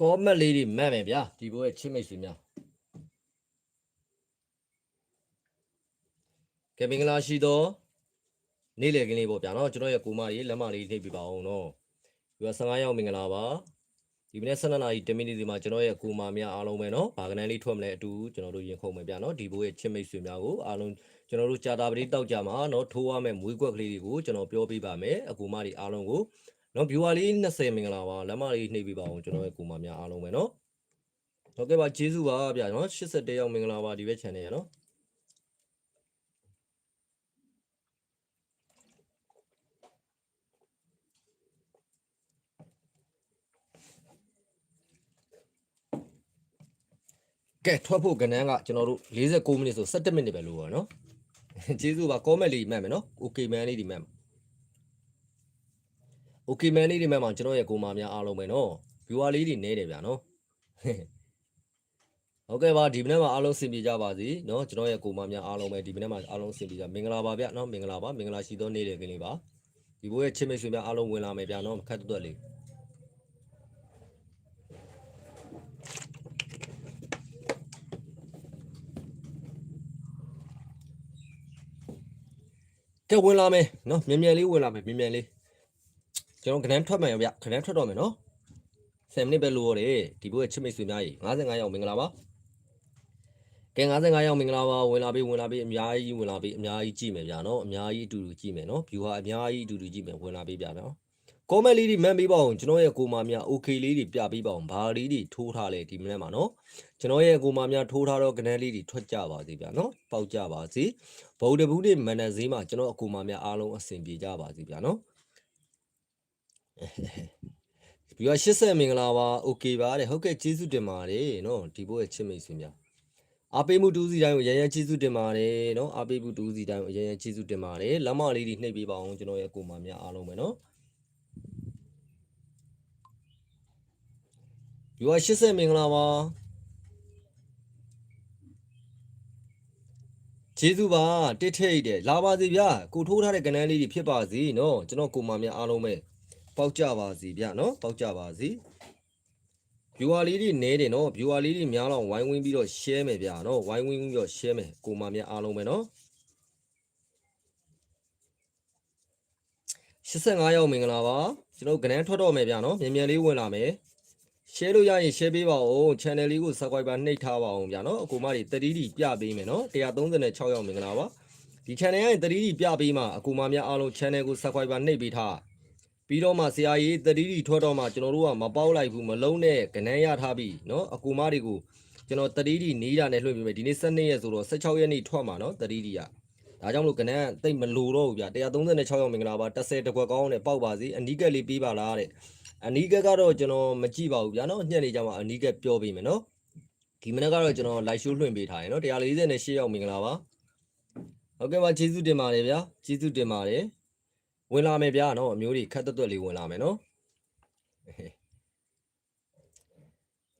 ကောမက်လေးတွေမှတ်မယ်ဗျာဒီဘိုးရဲ့ချစ်မိတ်ဆွေများကဲမင်္ဂလာရှိသောနေ့လည်ကလေးပေါ့ဗျာနော်ကျွန်တော်ရဲ့ကိုမကြီးလက်မလေးနှိပ်ပြပါအောင်နော်ဒီက15ရောက်မင်္ဂလာပါဒီမနေ့12နာရီ10မိနစ်ဒီမှာကျွန်တော်ရဲ့ကိုမများအားလုံးပဲနော်ဗာကနန်းလေးထွက်မလဲအတူကျွန်တော်တို့ရင်ခုန်မယ်ဗျာနော်ဒီဘိုးရဲ့ချစ်မိတ်ဆွေများကိုအားလုံးကျွန်တော်တို့ကြာတာပတိတောက်ကြမှာနော်ထိုးရမယ့်မွေးကွက်ကလေးတွေကိုကျွန်တော်ပြောပြပါမယ်အကူမတွေအားလုံးကို နော် viewer လေး20မင်္ဂလာပါလက်မလေးနှိပ်ပေးပါအောင်ကျွန်တော်ရဲ့ကိုမများအားလုံးပဲနော်ဟုတ်ကဲ့ပါကျေးဇူးပါဗျာနော်81ရောက်မင်္ဂလာပါဒီဘက် channel ရနော်ကဲထွက်ဖို့ကဏ္ဍကကျွန်တော်တို့49မိနစ်ဆို17မိနစ်ပဲလို့ပါနော်ကျေးဇူးပါ comment လေးမှတ်မယ်နော် okay man လေးဒီမှတ်မယ် ။ Okay man လေးတွေမှာကျွန်တော်ရဲ့ကိုမာများအားလုံးပဲနော်။ viewer လေးတွေနေတယ်ဗျာနော်။ဟုတ်ကဲ့ပါဒီမနေ့မှာအားလုံးဆင်ပြေကြပါစေနော်ကျွန်တော်ရဲ့ကိုမာများအားလုံးပဲဒီမနေ့မှာအားလုံးဆင်ပြေကြမင်္ဂလာပါဗျာနော်မင်္ဂလာပါမင်္ဂလာရှိသောနေ့တွေကလေးပါဒီဘိုးရဲ့ချစ်မိတ်ဆွေများအားလုံးဝင်လာမယ်ဗျာနော်ခက်တွက်လေးကဲဝင်လာမယ်နော်မြန်မြန်လေးဝင်လာမယ်မြန်မြန်လေး ကျွန်တော်ခဏထွက်မယ်ဗျခဏထွက်တော့မယ်နော်10မိနစ်ပဲလိုရတယ်ဒီဘိုးရဲ့ချစ်မိတ်ဆွေများကြီး55ရောက်မင်္ဂလာပါကဲ55ရောက်မင်္ဂလာပါဝင်လာပြီဝင်လာပြီအများကြီးဝင်လာပြီအများကြီးကြည့်မယ်ဗျာနော်အများကြီးအတူတူကြည့်မယ်နော် view ဟာအများကြီးအတူတူကြည့်မယ်ဝင်လာပြီဗျာနော် comment လေးတွေမှန်ပေးပါအောင်ကျွန်တော်ရဲ့ကိုမာများ okay လေးတွေပြပေးပါအောင်ဘာလေးတွေထိုးထားလဲဒီမနေ့မှာနော်ကျွန်တော်ရဲ့ကိုမာများထိုးထားတော့ကနန်းလေးတွေထွက်ကြပါစေဗျာနော်ပေါက်ကြပါစေဗုဒ္ဓဘူးတွေမန္တဈေးမှာကျွန်တော်အကိုမာများအားလုံးအဆင်ပြေကြပါစေဗျာနော် ပြီးတော့80မင်္ဂလာပါโอเคပါတဲ့ဟုတ်ကဲ့ကျေးဇူးတင်ပါတယ်နော်ဒီဘိုးရဲ့ချစ်မိတ်ဆွေများအားပေးမှုတူးစီတိုင်းကိုရရကျေးဇူးတင်ပါတယ်နော်အားပေးမှုတူးစီတိုင်းကိုရရကျေးဇူးတင်ပါတယ်လက်မလေးတွေနှိပ်ပေးပါအောင်ကျွန်တော်ရဲ့ကိုမများအားလုံးပဲနော်ပြီးတော့80မင်္ဂလာပါကျေးဇူးပါတစ်ထိတ်တယ်လာပါစေဗျာကိုထိုးထားတဲ့ကနန်းလေးတွေဖြစ်ပါစေနော်ကျွန်တော်ကိုမများအားလုံးပဲ ပေါက်ကြပါစီဗျနော်ပေါက်ကြပါစီ viewer လေးတွေနဲတယ်နော် viewer လေးတွေများတော့ဝိုင်းဝန်းပြီးတော့ share မယ်ဗျနော်ဝိုင်းဝန်းပြီးတော့ share မယ်ကိုမများအားလုံးပဲနော်85ရောက်မင်္ဂလာပါကျွန်တော်ကနန်းထွက်တော့မယ်ဗျနော်မြန်မြန်လေးဝင်လာမယ် share လို့ရရင် share ပေးပါဦး channel လေးကို subscriber နှိပ်ထားပါအောင်ဗျနော်အကူမတွေတတိတိပြပေးမယ်နော်136ရောက်မင်္ဂလာပါဒီ channel ရဲ့တတိတိပြပေးမှာအကူမများအားလုံး channel ကို subscriber နှိပ်ပေးထား ပြီးတော့မှဆရာကြီးတတိတိထွက်တော့မှကျွန်တော်တို့ကမပေါက်လိုက်ဘူးမလုံးနဲ့ကနန်းရထားပြီเนาะအကူမတွေကိုကျွန်တော်တတိတိနီးတာနဲ့လွှင့်ပေးမယ်ဒီနေ့7ရက်ဆိုတော့16ရက်နေ့ထွက်မှာเนาะတတိတိကဒါကြောင့်မလို့ကနန်းတိတ်မလိုတော့ဘူးဗျ136ရောက်မင်္ဂလာပါ10တကွက်ကောင်းနဲ့ပေါက်ပါစေအနီးကက်လေးပေးပါလားတဲ့အနီးကက်ကတော့ကျွန်တော်မကြည့်ပါဘူးဗျာเนาะညက်နေကြမှာအနီးကက်ပြောပေးမယ်เนาะဒီမနေ့ကတော့ကျွန်တော် live show လွှင့်ပေးထားတယ်เนาะ148ရောက်မင်္ဂလာပါဟုတ်ကဲ့ပါကျေးဇူးတင်ပါတယ်ဗျာကျေးဇူးတင်ပါတယ် ဝင်လာမယ်ဗျာနော်အမျိုးတွေခက်တွတ်တွတ်လေးဝင်လာမယ်နော်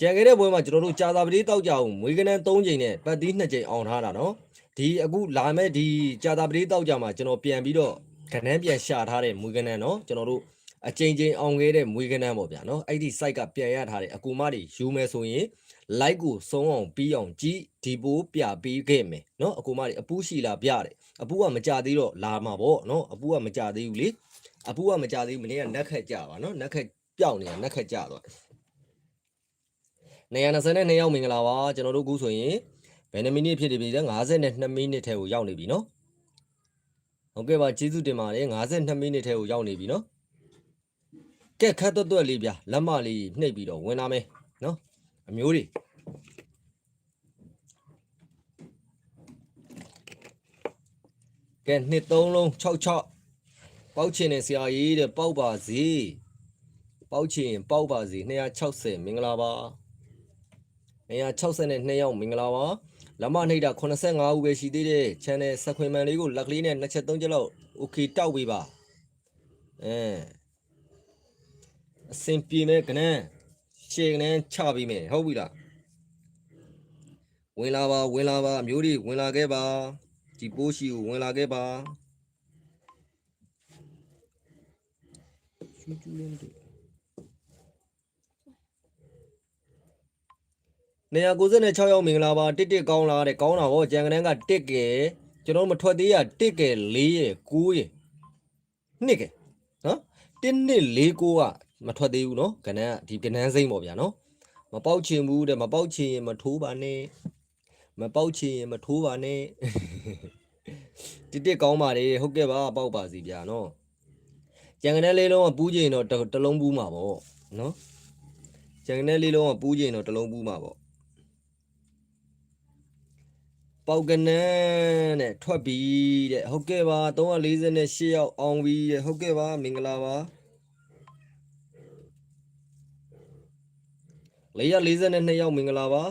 ကြံခဲ့တဲ့ပွဲမှာကျွန်တော်တို့ကြာသာပတိတောက်ကြအောင်မွေးကနန်း3ချိန်နဲ့ပတ်သီး2ချိန်အောင်ထားတာနော်ဒီအခုလာမဲ့ဒီကြာသာပတိတောက်ကြမှာကျွန်တော်ပြန်ပြီးတော့ကနန်းပြန်ရှာထားတဲ့မွေးကနန်းနော်ကျွန်တော်တို့ အချိန်ချင်းအောင်ခဲ့တဲ့မွေးကနန်းပေါ့ဗျာနော်အဲ့ဒီ site ကပြန်ရထားတဲ့အကူမတွေယူမယ်ဆိုရင် like ကိုစုံအောင်ပြီးအောင်ကြည့်ဒီပိုးပြပေးခဲ့မယ်နော်အကူမတွေအပူးရှိလာပြတယ်အပူးကမကြသေးတော့လာမှာပေါ့နော်အပူးကမကြသေးဘူးလေအပူးကမကြသေးဘူးမနေ့ကနက်ခက်ကြပါနော်နက်ခက်ပျောက်နေတာနက်ခက်ကြသွား122ရောက်မင်္ဂလာပါကျွန်တော်တို့အခုဆိုရင်ဘယ်နှမိနစ်ဖြစ်နေပြီလဲ52မိနစ်ထဲကိုရောက်နေပြီနော်ဟုတ်ကဲ့ပါကျေးဇူးတင်ပါတယ်52မိနစ်ထဲကိုရောက်နေပြီနော် ကဲခတ်တွတ်တွတ်လေးဗျလက်မလေးနှိပ်ပြီးတော့ဝင်လာမယ်နော်အမျိုးတွေကဲနှစ်သုံးလုံး66ပေါက်ချင်တဲ့ဆရာကြီးတဲ့ပေါက်ပါစေပေါက်ချင်ပေါက်ပါစေ260မင်္ဂလာပါ262ရောက်မင်္ဂလာပါလမနှိပ်တာ85ဦးပဲရှိသေးတယ် channel ဆက်ခွင်မှန်လေးကိုလက်ကလေးနဲ့နှစ်ချက်သုံးချက်လောက် okay တောက်ပေးပါအဲ အစင်ပြေမဲ့ကနန်းရှေကနန်းချပေးမယ်ဟုတ်ပြီလားဝင်လာပါဝင်လာပါအမျိုးတွေဝင်လာခဲ့ပါဒီပိုးရှိကိုဝင်လာခဲ့ပါချူချူလေးမတွေ့296ရောက်မင်္ဂလာပါတစ်တစ်ကောင်းလားတဲ့ကောင်းတာဟောကြံကနန်းကတစ်ကဲကျွန်တော်မထွက်သေးရတစ်ကဲ4ရဲ့9ရဲ့နှစ်ကဲနော်တစ်နှစ်4 9က မထွက်သေးဘူးနော်ကနန်းကဒီကနန်းစိမ့်ပေါ့ဗျာနော်မပေါက်ချင်ဘူးတဲ့မပေါက်ချင်ရင်မထိုးပါနဲ့မပေါက်ချင်ရင်မထိုးပါနဲ့တစ်တစ်ကောင်းပါတယ်ဟုတ်ကဲ့ပါပေါက်ပါစီဗျာနော်ကြံကနန်းလေးလုံးကပူးချင်တော့တစ်တစ်လုံးပူးမှာပေါ့နော်ကြံကနန်းလေးလုံးကပူးချင်တော့တစ်လုံးပူးမှာပေါ့ပေါက်ကနန်းတဲ့ထွက်ပြီတဲ့ဟုတ်ကဲ့ပါ348ရောက်အောင်ပြီတဲ့ဟုတ်ကဲ့ပါမင်္ဂလာပါ 442ရောက်မင်္ဂလာပါ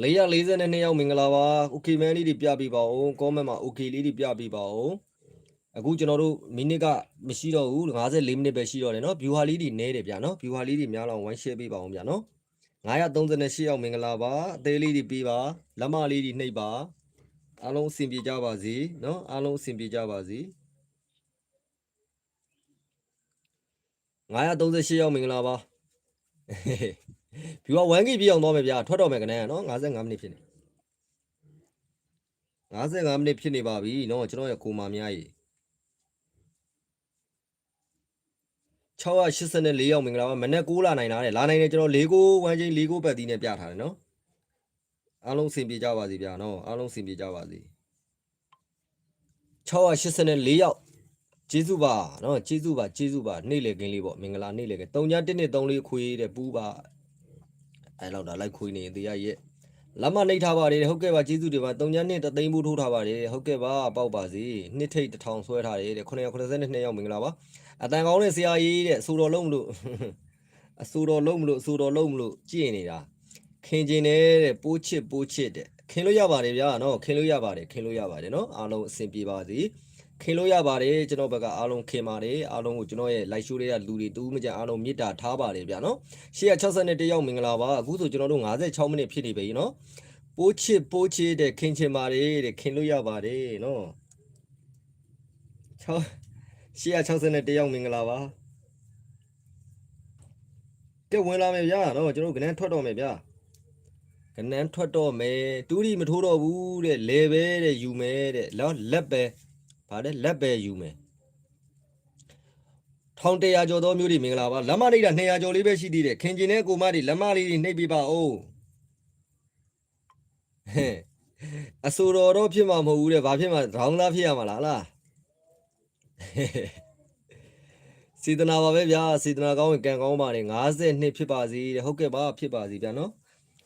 442ရောက်မင်္ဂလာပါ။ Okay မဲလေးတွေပြပြပါဦး။ comment မှာ okay လေးတွေပြပြပါဦး။အခုကျွန်တော်တို့မိနစ်ကမရှိတော့ဘူး54မိနစ်ပဲရှိတော့တယ်နော်။ view ဟာလေးတွေနည်းတယ်ဗျာနော်။ view ဟာလေးတွေများလောက်ဝိုင်း share ပေးပါဦးဗျာနော်။938ရောက်မင်္ဂလာပါ။အသေးလေးတွေပေးပါ။လက်မလေးတွေနှိပ်ပါ။ အားလုံးအဆင်ပြေကြပါစေเนาะအားလုံးအဆင်ပြေကြပါစေ938ရောက်မင်္ဂလာပါ view က 1k ပြည့်အောင်သွားမယ်ဗျာထွက်တော့မယ်ကနေเนาะ55မိနစ်ဖြစ်နေ55မိနစ်ဖြစ်နေပါပြီเนาะကျွန်တော်ရဲ့ကိုမာများကြီး 684ရောက်မင်္ဂလာပါမနေ့6လာနိုင်တာတဲ့လာနိုင်တယ်ကျွန်တော်၄ကိုဝမ်းချင်း၄ကိုပတ်သီးနဲ့ပြထားတယ်နော် အားလုံးအဆင်ပြေကြပါစေဗျာနော်အားလုံးအဆင်ပြေကြပါစေ684ရောက်ကျေးဇူးပါနော်ကျေးဇူးပါကျေးဇူးပါနေ့လေကင်းလေးပေါ့မင်္ဂလာနေ့လေကင်း3ည1နှစ်3လေးခွေးတဲ့ပူးပါအဲလောက်တာလိုက်ခွေးနေရင်တရားရဲ့လမ်းမနှိပ်ထားပါတယ်ဟုတ်ကဲ့ပါကျေးဇူးတွေပါ3ည2တသိန်းဘူးထိုးထားပါတယ်ဟုတ်ကဲ့ပါပေါက်ပါစေနှစ်ထိတ်တစ်ထောင်ဆွဲထားတယ်တဲ့982ရောက်မင်္ဂလာပါအတန်ကောင်းတဲ့ဆရာကြီးတဲ့အဆူတော်လုံးမလို့အဆူတော်လုံးမလို့အဆူတော်လုံးမလို့ကြည်နေတာ ခင်ကျင်နေတဲ့ပိုးချစ်ပိုးချစ်တဲ့ခင်လို့ရပါတယ်ဗျာနော်ခင်လို့ရပါတယ်ခင်လို့ရပါတယ်နော်အားလုံးအဆင်ပြေပါစေခင်လို့ရပါတယ်ကျွန်တော်ဘက်ကအားလုံးခင်ပါတယ်အားလုံးကိုကျွန်တော်ရဲ့ live show တွေကလူတွေတူးမကြအားလုံးမေတ္တာထားပါတယ်ဗျာနော်161ရောက်မင်္ဂလာပါအခုဆိုကျွန်တော်တို့56မိနစ်ဖြစ်နေပြီနော်ပိုးချစ်ပိုးချစ်တဲ့ခင်ချင်ပါတယ်တဲ့ခင်လို့ရပါတယ်နော်6 161ရောက်မင်္ဂလာပါတက်ဝင်လာမယ်ဗျာနော်ကျွန်တော်ကနန်းထွက်တော့မယ်ဗျာ ကနန်းထွက်တော့မယ်တူးရီမထိုးတော့ဘူးတဲ့လေပဲတဲ့ယူမယ်တဲ့နော်လက်ပဲဗါတဲ့လက်ပဲယူမယ်1100ကျော်သောမျိုးတွေမင်္ဂလာပါလက်မနှိပ်တာ200ကျော်လေးပဲရှိသေးတယ်ခင်ကျင်တဲ့ကိုမတွေလက်မလေးတွေနှိပ်ပြပါဦးဟဲ့အဆူတော်တော့ဖြစ်မှာမဟုတ်ဘူးတဲ့ဘာဖြစ်မှာဒေါင်းသားဖြစ်ရမှာလားလားစေတနာပါပဲဗျာစေတနာကောင်းရင်ကံကောင်းပါနဲ့50နှစ်ဖြစ်ပါစေတဲ့ဟုတ်ကဲ့ပါဖြစ်ပါစေဗျာနော်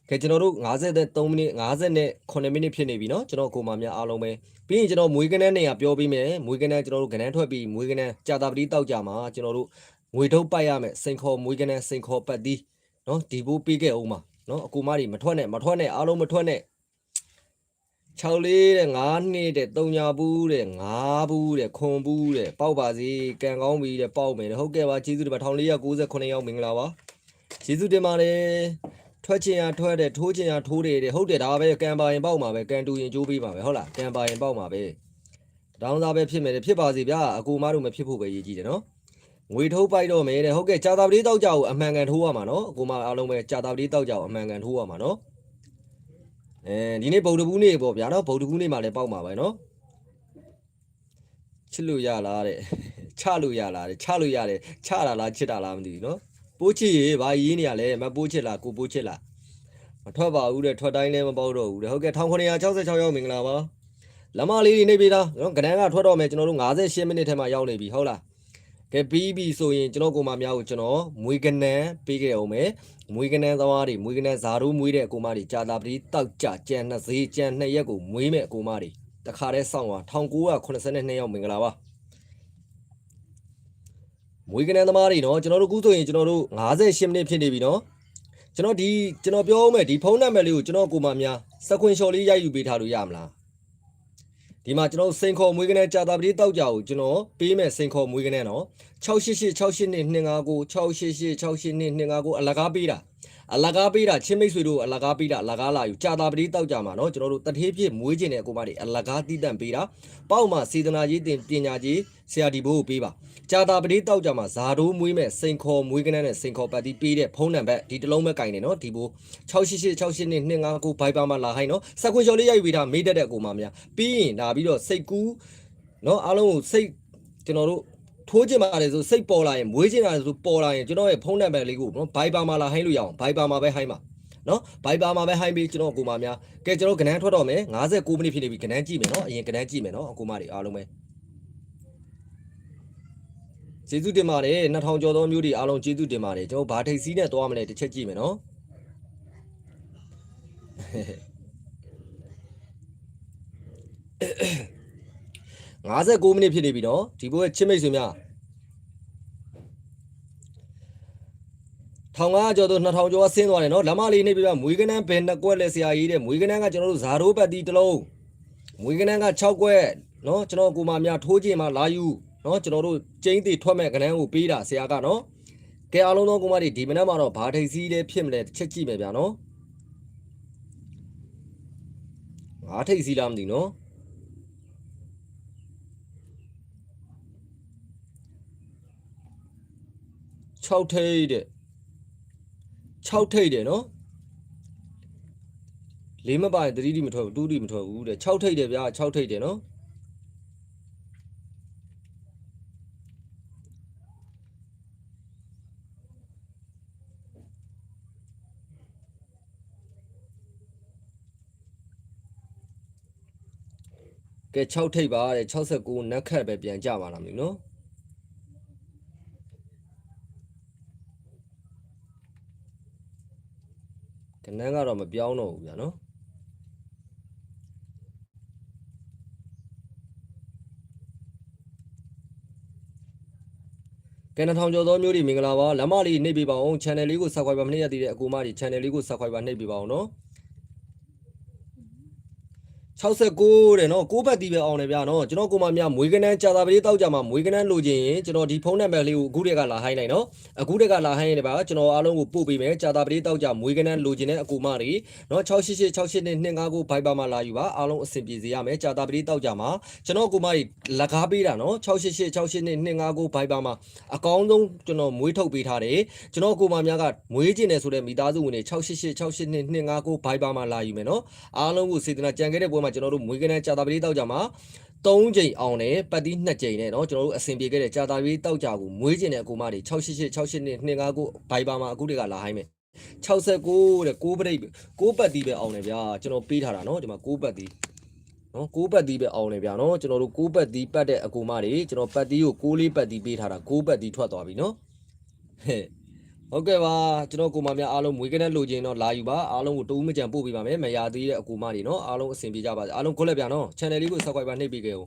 ကဲကျွန်တော်တို့53မိနစ်59မိနစ်ဖြစ်နေပြီနော်ကျွန်တော်ကိုမများအားလုံးပဲပြီးရင်ကျွန်တော်မွေးကနန်းနေရပြောပြီးမယ်မွေးကနန်းကျွန်တော်တို့ကနန်းထွက်ပြီးမွေးကနန်းကြာတာပတိတောက်ကြမှာကျွန်တော်တို့ငွေထုတ်ပိုက်ရမယ်စိန်ခေါ်မွေးကနန်းစိန်ခေါ်ပတ်သီးနော်ဒီဘိုးပေးခဲ့အောင်ပါနော်အကူမတွေမထွက်နဲ့မထွက်နဲ့အားလုံးမထွက်နဲ့6လေးတဲ့9နှစ်တဲ့3ညာဘူးတဲ့5ဘူးတဲ့ခွန်ဘူးတဲ့ပေါက်ပါစီကံကောင်းပြီတဲ့ပေါက်မယ်တဲ့ဟုတ်ကဲ့ပါကျေးဇူးတင်ပါ1498ရောက်မင်္ဂလာပါကျေးဇူးတင်ပါတယ် ထွက်ချင်ရထွက်တယ်ထိုးချင်ရထိုးတယ်တဲ့ဟုတ်တယ်ဒါပဲကံပါရင်ပေါက်မှာပဲကံတူရင်ကျိုးပေးပါပဲဟုတ်လားကံပါရင်ပေါက်မှာပဲတောင်းစားပဲဖြစ်မယ်တဲ့ဖြစ်ပါစီဗျာအကူမတို့မဖြစ်ဖို့ပဲရည်ကြီးတယ်နော်ငွေထုတ်ပိုက်တော့မယ်တဲ့ဟုတ်ကဲ့ကြာတာပတိတောက်ကြကိုအမှန်ကန်ထိုးရမှာနော်အကူမအားလုံးပဲကြာတာပတိတောက်ကြကိုအမှန်ကန်ထိုးရမှာနော်အဲဒီနေ့ဗုဒ္ဓဘူးနေ့ပေါ့ဗျာနော်ဗုဒ္ဓဘူးနေ့မှာလည်းပေါက်မှာပဲနော်ချစ်လို့ရလားတဲ့ချလို့ရလားတဲ့ချလို့ရတယ်ချတာလားချစ်တာလားမသိဘူးနော် ပိုးချစ်ရေဘာရေးနေရလဲမပိုးချစ်လားကိုပိုးချစ်လားမထွက်ပါဘူးတဲ့ထွက်တိုင်းလည်းမပေါက်တော့ဘူးတဲ့ဟုတ်ကဲ့1966ရောက်မင်္ဂလာပါလမလေးတွေနေပြီလားနော်ကနန်းကထွက်တော့မယ်ကျွန်တော်တို့58မိနစ်ထဲမှာရောက်နေပြီဟုတ်လားကဲပြီးပြီဆိုရင်ကျွန်တော်ကိုမများကိုကျွန်တော်မွေးကနန်းပေးခဲ့အောင်မယ်မွေးကနန်းသမားတွေမွေးကနန်းဇာတို့မွေးတဲ့အကိုမတွေကြာတာပတိတောက်ကြကြံနှစ်စေးကြံနှစ်ရက်ကိုမွေးမဲ့အကိုမတွေတခါတည်းစောင့်သွား1982ရောက်မင်္ဂလာပါ မွေးကနန်းသမားတွေနော်ကျွန်တော်တို့ခုဆိုရင်ကျွန်တော်တို့58မိနစ်ဖြစ်နေပြီနော်ကျွန်တော်ဒီကျွန်တော်ပြောမယ်ဒီဖုန်းနံပါတ်လေးကိုကျွန်တော်ကိုမများစကွင်ရှော်လေးရိုက်ယူပေးထားလို့ရမလားဒီမှာကျွန်တော်စိန်ခေါ်မွေးကနေကြာတာပတိတောက်ကြကိုကျွန်တော်ပေးမယ်စိန်ခေါ်မွေးကနေနော်688 682 259 688 682 259အလကားပေးတာအလကားပေးတာချင်းမိတ်ဆွေတို့အလကားပေးတာအလကားလာယူကြာတာပတိတောက်ကြမှာနော်ကျွန်တော်တို့တထေးပြည့်မွေးကျင်တဲ့အကိုမတွေအလကားတည်တံ့ပေးတာပေါ့မှာစေတနာရေးတင်ပညာကြီးဆရာဒီဘိုးကိုပေးပါ ကြာတာပတိတောက်ကြမှာဇာတိုးမွေးမဲ့စိန်ခေါ်မွေးကနန်းနဲ့စိန်ခေါ်ပတ်တီပေးတဲ့ဖုန်းနံပါတ်ဒီတလုံးပဲကင်နေနော်ဒီဘိုး6886259 Viber မှာလာဟိုင်းနော်စကွန်ရှော်လေးရိုက်ပေးတာမေးတတ်တဲ့အကူမများပြီးရင်လာပြီးတော့စိတ်ကူးနော်အားလုံးကိုစိတ်ကျွန်တော်တို့ထိုးခြင်းပါတယ်ဆိုစိတ်ပေါ်လာရင်မွေးခြင်းပါတယ်ဆိုပေါ်လာရင်ကျွန်တော်ရဲ့ဖုန်းနံပါတ်လေးကိုနော် Viber မှာလာဟိုင်းလို့ရအောင် Viber မှာပဲဟိုင်းပါနော်ဘိုက်ပါမှာပဲဟိုင်းပြီးကျွန်တော်အကူမများကဲကျွန်တော်ကဏန်းထွက်တော့မယ်59မိနစ်ဖြစ်နေပြီကဏန်းကြည့်မယ်နော်အရင်ကဏန်းကြည့်မယ်နော်အကူမတွေအားလုံးပဲ ကျေးဇူးတင်ပါတယ်2000ကျော်သောမျိုးတွေအားလုံးကျေးဇူးတင်ပါတယ်ကျွန်တော်ဘာထိတ်စီးနဲ့သွားမလဲတစ်ချက်ကြည့်မယ်နော်59မိနစ်ဖြစ်နေပြီနော်ဒီဘိုးရဲ့ချစ်မိတ်ဆွေများထောင်ကားကျော်တော့2000ကျော်ကဆင်းသွားတယ်နော်လမ်းမလေးနေပြပြမွေးကနန်းဘယ်နှစ်ကွက်လဲဆရာကြီးတဲ့မွေးကနန်းကကျွန်တော်တို့ဇာရိုးပတ်တီတစ်လုံးမွေးကနန်းက6ကွက်နော်ကျွန်တော်ကိုမများထိုးခြင်းမှာလာယူ နော်ကျွန်တော်တို့ကျင်းသေးထွက်မဲ့ကနန်းကိုပေးတာဆရာကနော်ကဲအားလုံးသောကိုမတွေဒီမနက်မှာတော့ဘာထိတ်စီးလဲဖြစ်မလဲတစ်ချက်ကြည့်မယ်ဗျာနော်ငါထိတ်စီးလားမသိနော်6ထိတ်တဲ့6ထိတ်တယ်နော်လေးမပါရင်3တိမထွက်ဘူး2တိမထွက်ဘူးတဲ့6ထိတ်တယ်ဗျာ6ထိတ်တယ်နော် ကဲ6ထိတ်ပါတဲ့69နက်ခတ်ပဲပြန်ကြပါလားမသိဘူးနော်ကနန်းကတော့မပြောင်းတော့ဘူးဗျာနော်ကဲ2000ကျော်သောမျိုးတွေမင်္ဂလာပါလမ်းမလေးနှိပ်ပေးပါအောင် channel လေးကို subscribe မနှိပ်ရသေးတဲ့အကူမတွေ channel လေးကို subscribe နှိပ်ပေးပါအောင်နော် 69တဲ့နော်6ဘတ်တီးပဲအောင်တယ်ဗျာနော်ကျွန်တော်ကိုမများမွေးကနန်းကြာတာပလေးတောက်ကြမှာမွေးကနန်းလိုချင်ရင်ကျွန်တော်ဒီဖုန်းနံပါတ်လေးကိုအခုတည်းကလာဟိုင်းလိုက်နော်အခုတည်းကလာဟိုင်းရင်လည်းပါကျွန်တော်အားလုံးကိုပို့ပေးမယ်ကြာတာပလေးတောက်ကြမွေးကနန်းလိုချင်တဲ့အကူမတွေနော်688 688နဲ့259ဘိုက်ပါမှာလာယူပါအားလုံးအဆင်ပြေစေရမယ်ကြာတာပလေးတောက်ကြမှာကျွန်တော်ကိုမတွေလက်ကားပေးတာနော်688 688နဲ့259ဘိုက်ပါမှာအကောင်းဆုံးကျွန်တော်မွေးထုတ်ပေးထားတယ်ကျွန်တော်ကိုမများကမွေးကျင်တယ်ဆိုတဲ့မိသားစုဝင်တွေ688 688နဲ့259ဘိုက်ပါမှာလာယူမယ်နော်အားလုံးကိုစေတနာကြံခဲ့တဲ့ပွဲမှာကျွန်တော်တို့မွေးကနန်းကြာတာပလေးတောက်ကြမှာ3ချိန်အောင်တယ်ပတ်တီး2ချိန်နဲ့เนาะကျွန်တော်တို့အဆင်ပြေခဲ့တဲ့ကြာတာပလေးတောက်ကြကိုမွေးကျင်တဲ့အကူမတွေ688 688နဲ့259ဘိုက်ပါမှာအခုတည်းကလာဟိုင်းမယ်69တဲ့6ပရိတ်6ပတ်တီးပဲအောင်တယ်ဗျာကျွန်တော်ပေးထားတာเนาะဒီမှာ6ပတ်တီးနော်6ပတ်တီးပဲအောင်တယ်ဗျာနော်ကျွန်တော်တို့6ပတ်တီးပတ်တဲ့အကူမတွေကျွန်တော်ပတ်တီးကို6လေးပတ်တီးပေးထားတာ6ပတ်တီးထွက်သွားပြီနော်ဟဲ့ ဟုတ်ကဲ့ပါကျွန်တော်ကိုမများအားလုံးမွေးကနဲ့လိုချင်တော့လာယူပါအားလုံးကိုတူးမကြံပို့ပေးပါမယ်မရသေးတဲ့အကူမတွေနော်အားလုံးအဆင်ပြေကြပါစေအားလုံးခွက်လက်ဗျာနော် channel လေးကို subscribe နှိပ်ပေးခဲ့ဦး